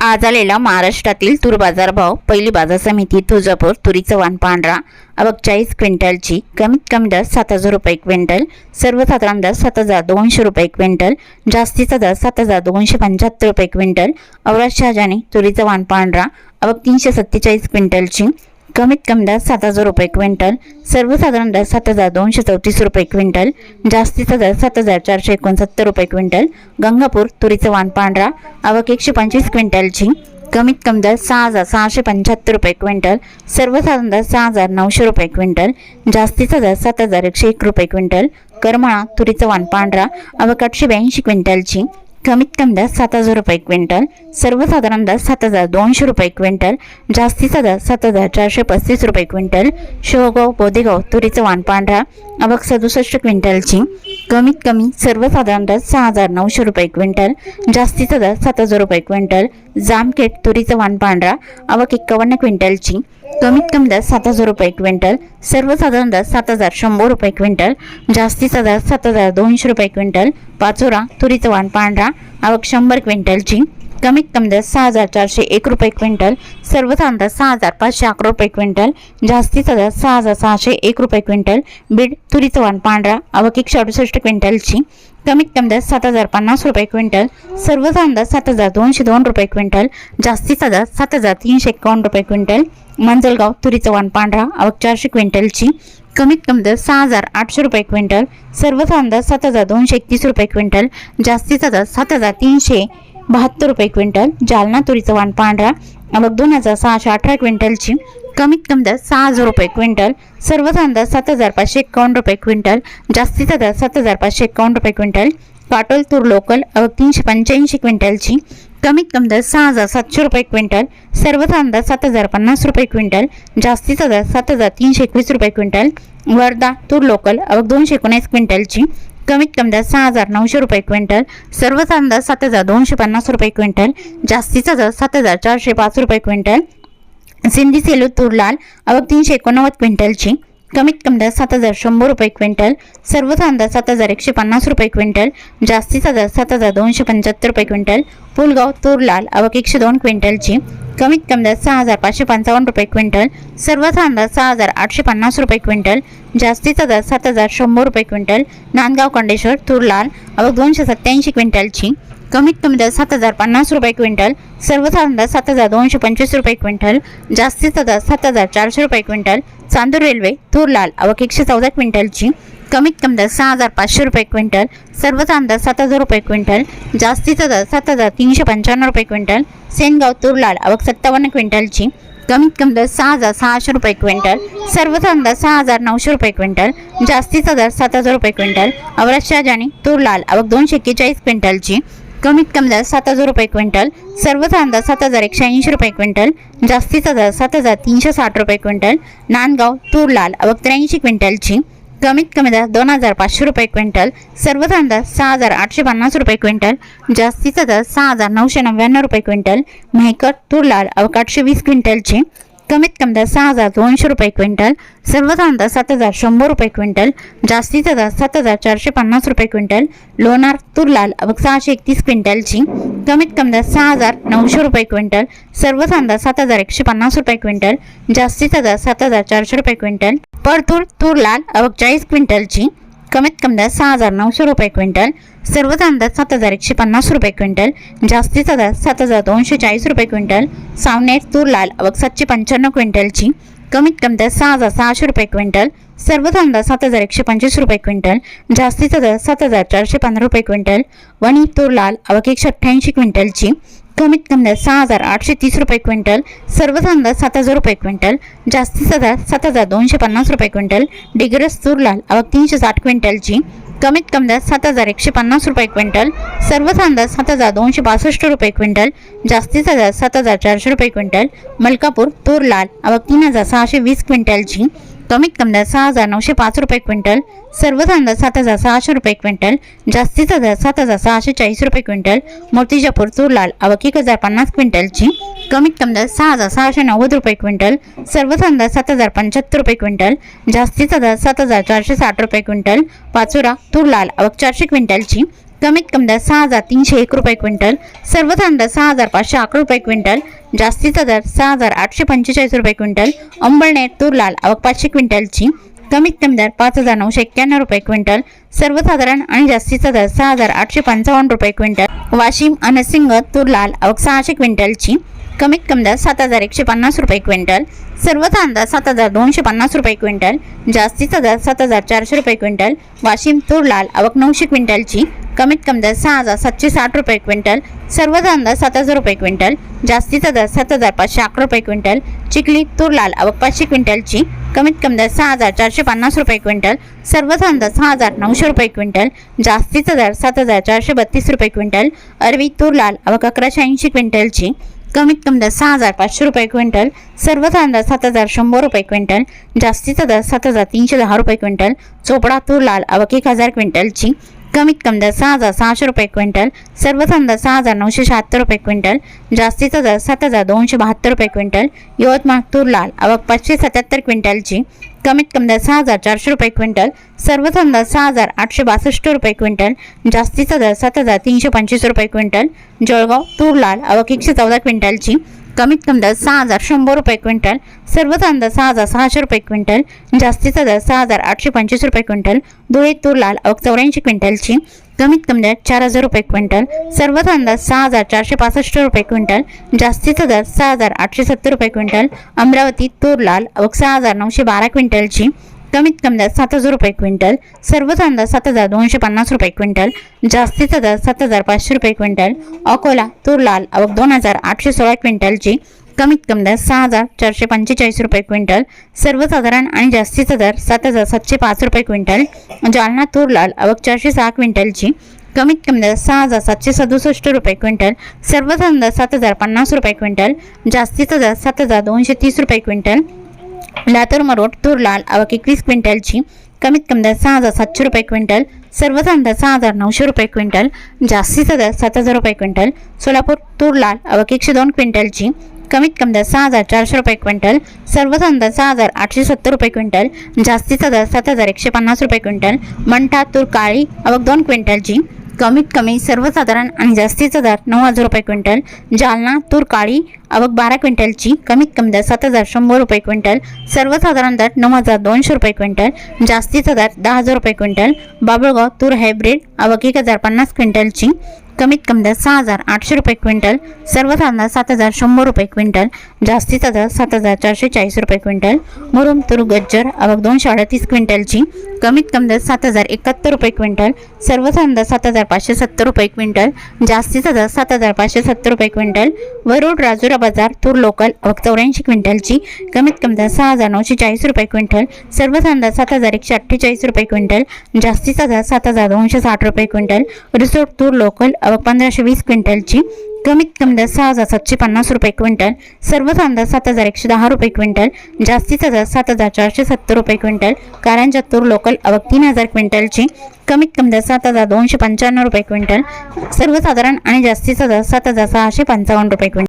आज आलेला महाराष्ट्रातील तूर बाजारभाव पहिली बाजार समिती तुळजापूर तुरीचं वाण पांढरा अबक चाळीस क्विंटलची कमीत कमी दर सात हजार रुपये क्विंटल सर्वसाधारण दर सात हजार दोनशे रुपये क्विंटल जास्तीचा दर सात हजार दोनशे पंच्याहत्तर रुपये क्विंटल औराज शहाजाने तुरीचं वाण पांढरा अबक तीनशे सत्तेचाळीस क्विंटलची कमीत कमी दर सात हजार रुपये क्विंटल सर्वसाधारण दर सात हजार दोनशे चौतीस रुपये क्विंटल जास्तीचा दर सात हजार चारशे एकोणसत्तर रुपये क्विंटल गंगापूर तुरीचं वाण पांढरा आवक एकशे पंचवीस क्विंटलची कमीत कमी दर सहा हजार सहाशे पंच्याहत्तर रुपये क्विंटल सर्वसाधारण दर सहा हजार नऊशे रुपये क्विंटल जास्तीचा दर सात हजार एकशे एक रुपये क्विंटल करमाळा तुरीचं वाण पांढरा आवक आठशे ब्याऐंशी क्विंटलची कमीत कमी दर सात हजार रुपये क्विंटल सर्वसाधारण दर सात हजार दोनशे रुपये क्विंटल जास्तीचा दर सात हजार चारशे पस्तीस रुपये क्विंटल शेवगाव बोदेगाव तुरीचं वाण पांढरा अबक सदुसष्ट क्विंटलची कमीत कमी सर्वसाधारण दर सहा हजार नऊशे रुपये क्विंटल जास्तीचा दर सात हजार रुपये क्विंटल जामखेड तुरीचं वाण पांढरा अवक एक्कावन्न क्विंटलची कमीत कमी दर सात हजार रुपये क्विंटल सर्वसाधारण दर सात हजार शंभर रुपये क्विंटल जास्तीचा दर सात हजार दोनशे रुपये क्विंटल पाचोरा तुरीचं वाण पांढरा आवक शंभर क्विंटलची कमीत कमी दर सहा हजार चारशे एक रुपये क्विंटल सर्वसाधारण दर सहा हजार पाचशे अकरा रुपये क्विंटल जास्तीचा दर सहा हजार सहाशे एक रुपये क्विंटल बीड तुरीचं वाण पांढरा आवक एकशे अडुसष्ट क्विंटलची. कमीत कमी दर सात हजार पन्नास रुपये क्विंटल सर्वसाधारण दर सात हजार दोनशे दोन रुपये क्विंटल जास्तीचा दर सात हजार तीनशे एकावन्न रुपये क्विंटल मंजलगाव तुरीचं वाण पांढरा अवक चारशे क्विंटलची. कमीत कमी दर सहा हजार आठशे रुपये क्विंटल सर्वसाधारण दर सात हजार दोनशे एकतीस रुपये क्विंटल जास्तीचा दर सात हजार तीनशे बहात्तर रुपये क्विंटल जालना तुरीचं वाण पांढरा मग दोन हजार सहाशे अठरा क्विंटलची कमीत कमी दर सहा हजार रुपये क्विंटल सर्वसाधारण दर सात हजार पाचशे एकावन्न रुपये क्विंटल जास्तीचा दर सात हजार पाचशे एकावन्न रुपये क्विंटल काटोल तूर लोकल अवक तीनशे पंच्याऐंशी क्विंटलची कमीत कमी दर सहा हजार सातशे रुपये क्विंटल सर्वसाधारण दर सात हजार पन्नास रुपये क्विंटल जास्तीचा दर सात हजार तीनशे एकवीस रुपये क्विंटल वर्धा तूर लोकल अवघ दोनशे एकोणीस क्विंटलची कमीत कमी दर सहा हजार नऊशे रुपये क्विंटल सर्वसाधारण दर सात हजार दोनशे पन्नास रुपये क्विंटल जास्तीचा दर सात हजार चारशे पाच रुपये क्विंटल सिंधी सेलू तूर लाल अवघ तीनशे एकोणनव्वद क्विंटलची कमीत कमी दर सात हजार शंभर रुपये क्विंटल सर्वसाधारण दर सात हजार एकशे पन्नास रुपये क्विंटल जास्तीचा दर सात हजार दोनशे पंच्याहत्तर रुपये क्विंटल पुलगाव तूर लाल अवघ एकशे दोन क्विंटलची कमीत कमी दर सहा हजार पाचशे पंचावन्न रुपये क्विंटल सर्वसाधारण अंदाज सहा हजार आठशे पन्नास रुपये क्विंटल जास्तीचा दर सात हजार शंभर रुपये क्विंटल नांदगाव कंडेश्वर तुरलाल लाल दोनशे सत्त्याऐंशी क्विंटलची. कमीत कमी दर सात हजार पन्नास रुपये क्विंटल सर्वसाधारण दर सात हजार दोनशे पंचवीस रुपये क्विंटल जास्तीचा दर सात हजार चारशे रुपये क्विंटल चांदूर रेल्वे तुरलाल लाल एकशे चौदा क्विंटलची. कमीत कमी दर सहा हजार पाचशे रुपये क्विंटल सर्वसाधारण दर सात हजार रुपये क्विंटल जास्तीचा दर सात हजार तीनशे पंच्याण्णव रुपये क्विंटल सेनगाव तूर लाल सत्तावन्न क्विंटलची कमीत कमी दर सहा हजार सहाशे रुपये क्विंटल सर्वसाधारण दर सहा हजार नऊशे रुपये क्विंटल जास्तीचा दर सात हजार रुपये क्विंटल अवराज शाहजानी तूर लाल अवक दोनशे एक्केचाळीस क्विंटलची कमीत कमी दर सात हजार रुपये क्विंटल सर्वसाधारण दर सात हजार एकशे ऐंशी रुपये क्विंटल जास्तीचा दर सात हजार तीनशे साठ रुपये क्विंटल नांदगाव तूर लाल त्र्याऐंशी क्विंटलची कमीत कमी दर दोन हजार पाचशे रुपये क्विंटल सर्वसाधारण दर सहा हजार आठशे पन्नास रुपये क्विंटल जास्तीचा दर सहा हजार नऊशे नव्याण्णव रुपये क्विंटल मेहकर तूर लाल अवक आठशे वीस क्विंटलची कमीत कमी दर सहा हजार दोनशे रुपये क्विंटल सर्वसाधारण दर सात हजार शंभर रुपये क्विंटल जास्तीचा दर सात हजार चारशे पन्नास रुपये क्विंटल लोणार तूर लाल अवक सहाशे एकतीस क्विंटलची कमीत कमी सहा हजार नऊशे रुपये क्विंटल सर्वसाधारण दर सात हजार एकशे पन्नास रुपये क्विंटल जास्तीचा दर सात हजार चारशे रुपये क्विंटल परतूर तूर लाल अवघ चाळीस क्विंटलची कमीत कमी दर सहा हजार नऊशे रुपये क्विंटल सर्वच अंदाज सात हजार एकशे पन्नास रुपये क्विंटल जास्तीचा दर सात हजार दोनशे चाळीस रुपये क्विंटल सावनेर तूर लाल अवक सातशे पंच्याण्णव क्विंटलची कमीत कमी दर सहा हजार सहाशे रुपये क्विंटल सर्व दर सात हजार एकशे पंचवीस रुपये क्विंटल जास्तीचा दर सात हजार चारशे पंधरा रुपये क्विंटल वणी तूर लाल अवक एकशे अठ्ठ्याऐंशी क्विंटलची कमीत कमी दर सहा हजार आठशे तीस रुपये क्विंटल सर्व दर सात हजार रुपये क्विंटल जास्तीचा दर सात हजार दोनशे पन्नास रुपये क्विंटल डिग्रस तूर लाल आवक तीनशे साठ क्विंटलची कमीत कमी दर सात हजार एकशे पन्नास रुपये क्विंटल सर्व दर सात हजार दोनशे बासष्ट रुपये क्विंटल जास्तीचा दर सात हजार चारशे रुपये क्विंटल मलकापूर तूर लाल आवक तीन हजार सहाशे वीस क्विंटलची कमीत कमी दर सहा हजार नऊशे पाच रुपये क्विंटल सर्वसाधारण दर सात हजार सहाशे रुपये क्विंटल जास्तीचा दर सात हजार सहाशे चाळीस रुपये क्विंटल मूर्तिजापूर तूर लाल आवक एक हजार पन्नास क्विंटलची कमीत कमी दर सहा हजार सहाशे नव्वद रुपये क्विंटल सर्वसाधारण दर सात हजार पंच्याहत्तर रुपये क्विंटल जास्तीचा दर सात हजार चारशे साठ रुपये क्विंटल पाचोरा तुरलाल आवक चारशे क्विंटलची कमीत कमी दर सहा हजार तीनशे एक रुपये क्विंटल सर्वसाधारण दर सहा हजार पाचशे अकरा रुपये क्विंटल जास्तीचा दर सहा हजार आठशे पंचेचाळीस रुपये क्विंटल अंबळनेर तूर लाल आवक पाचशे क्विंटलची कमीत कमी दर पाच हजार नऊशे एक्क्याण्णव रुपये क्विंटल सर्वसाधारण आणि जास्तीचा दर सहा हजार आठशे पंचावन्न रुपये क्विंटल वाशिम अनसिंग तुरलाल आवक सहाशे क्विंटलची कमीत कमी दर सात हजार एकशे पन्नास रुपये क्विंटल सर्वसाधारण दर सात हजार दोनशे पन्नास रुपये क्विंटल जास्तीचा दर सात हजार चारशे रुपये क्विंटल वाशिम तूर लाल आवक नऊशे क्विंटलची कमीत कमी दर सहा हजार सातशे साठ रुपये क्विंटल सर्वधान दर सात हजार रुपये क्विंटल जास्तीचा दर सात हजार पाचशे अकरा रुपये क्विंटल चिखली तूर लाल आवक पाचशे क्विंटलची कमीत कमी दर सहा हजार चारशे पन्नास रुपये क्विंटल सर्वसाधारण दर सहा हजार नऊशे रुपये क्विंटल जास्तीचा दर सात हजार चारशे बत्तीस रुपये क्विंटल अरवी तूर लाल आवक अकराशे ऐंशी क्विंटलची कमीत कमी दर सहा हजार पाचशे रुपये क्विंटल सर्वसाधारण दर सात हजार शंभर रुपये क्विंटल जास्तीचा दर सात हजार तीनशे दहा रुपये क्विंटल चोपडा तूर लाल आवक एक हजार क्विंटलची कमीत कमी दर सहा हजार सहाशे रुपये क्विंटल सर्वसाधारण दर सहा हजार नऊशे शहात्तर रुपये क्विंटल जास्तीचा दर सात हजार दोनशे बहात्तर रुपये क्विंटल यवतमाळ तूर लाल आवक पाचशे सत्याहत्तर क्विंटलची कमीत कमी दर सहा हजार चारशे रुपये क्विंटल सर्वसाधारण दर सहा हजार आठशे बासष्ट रुपये क्विंटल जास्तीचा दर सात हजार तीनशे पंचवीस रुपये क्विंटल जळगाव तूर लाल आवक एकशे चौदा क्विंटलची कमीत कमी दर सहा हजार शंभर रुपये क्विंटल सर्वसाधारण दर सहा हजार सहाशे रुपये क्विंटल जास्तीचा दर सहा हजार आठशे पंचवीस रुपये क्विंटल धुळे तूर लाल आवक चौऱ्याऐंशी क्विंटलची कमीत कमी दर चार हजार रुपये क्विंटल सर्वसाधारण दर सहा हजार चारशे पासष्ट रुपये क्विंटल जास्तीचा दर सहा हजार आठशे सत्तर रुपये क्विंटल अमरावती तूर लाल आवक सहा हजार नऊशे बारा क्विंटलची कमीत कमी दर सात हजार रुपये क्विंटल सर्वसाधारण दर सात हजार दोनशे पन्नास रुपये क्विंटल जास्तीचा दर सात हजार पाचशे रुपये क्विंटल अकोला तूर लाल अवक दोन हजार आठशे सोळा क्विंटलची कमीत कमी दर सहा हजार चारशे पंचेचाळीस रुपये क्विंटल सर्वसाधारण आणि जास्तीचा दर सात हजार सातशे पाच रुपये क्विंटल जालना तूर लाल अवक चारशे सहा क्विंटलची कमीत कमी दर सहा हजार सातशे सदुसष्ट रुपये क्विंटल सर्वसाधारण दर सात हजार पन्नास रुपये क्विंटल जास्तीचा दर सात हजार दोनशे तीस रुपये क्विंटल लातूर मरोड तूर लाल आवक एकवीस क्विंटलची कमीत कमी दर सहा हजार सातशे रुपये क्विंटल सर्वसाधारण दर सहा हजार नऊशे रुपये क्विंटल जास्तीचा दर सात हजार रुपये क्विंटल सोलापूर तूर लाल एकशे दोन क्विंटलची कमीत कमी दर सहा हजार चारशे रुपये क्विंटल सर्वसाधारण दर सहा हजार आठशे सत्तर रुपये क्विंटल जास्तीचा दर सात हजार एकशे पन्नास रुपये क्विंटल मंठा तूर काळी आवक दोन क्विंटलची कमीत कमी सर्वसाधारण आणि जास्तीचा दर नऊ हजार रुपये क्विंटल जालना तूर काळी आवक बारा क्विंटलची कमीत कमी दर सात हजार शंभर रुपये क्विंटल सर्वसाधारण दर नऊ हजार दोनशे रुपये क्विंटल जास्तीचा दर दहा हजार रुपये क्विंटल बाबळगाव तूर हायब्रिड आवक एक हजार पन्नास क्विंटलची कमीत कमी दर सहा हजार आठशे रुपये क्विंटल सर्वसाधारण सात हजार शंभर रुपये क्विंटल जास्तीचा दर सात हजार चारशे चाळीस रुपये क्विंटल मुरुम तूर गज्जर अवघ दोनशे अडतीस क्विंटलची कमीत कमी दर सात हजार एकाहत्तर रुपये क्विंटल सर्वसाधारण दर सात हजार पाचशे सत्तर रुपये क्विंटल जास्तीचा दर सात हजार पाचशे सत्तर रुपये क्विंटल वरुड राजुरा बाजार तूर लोकल अवघ चौऱ्याऐंशी क्विंटलची कमीत कमी दर सहा हजार नऊशे चाळीस रुपये क्विंटल सर्वसाधारण दर सात हजार एकशे अठ्ठेचाळीस रुपये क्विंटल जास्तीचा दर सात हजार दोनशे साठ रुपये क्विंटल रिसोर्ट तूर लोकल पंधराशे वीस क्विंटलची. कमीत कमी दर सहा हजार सातशे पन्नास रुपये क्विंटल. सर्व दर सात हजार एकशे दहा रुपये क्विंटल. जास्तीचा दर सात हजार चारशे सत्तर रुपये क्विंटल. कारंजा तूर लोकल अवक तीन हजार क्विंटलची. कमीत कमी दर सात हजार दोनशे पंच्याण्णव रुपये क्विंटल. सर्वसाधारण आणि जास्तीचा दर सात हजार सहाशे पंचावन्न रुपये क्विंटल.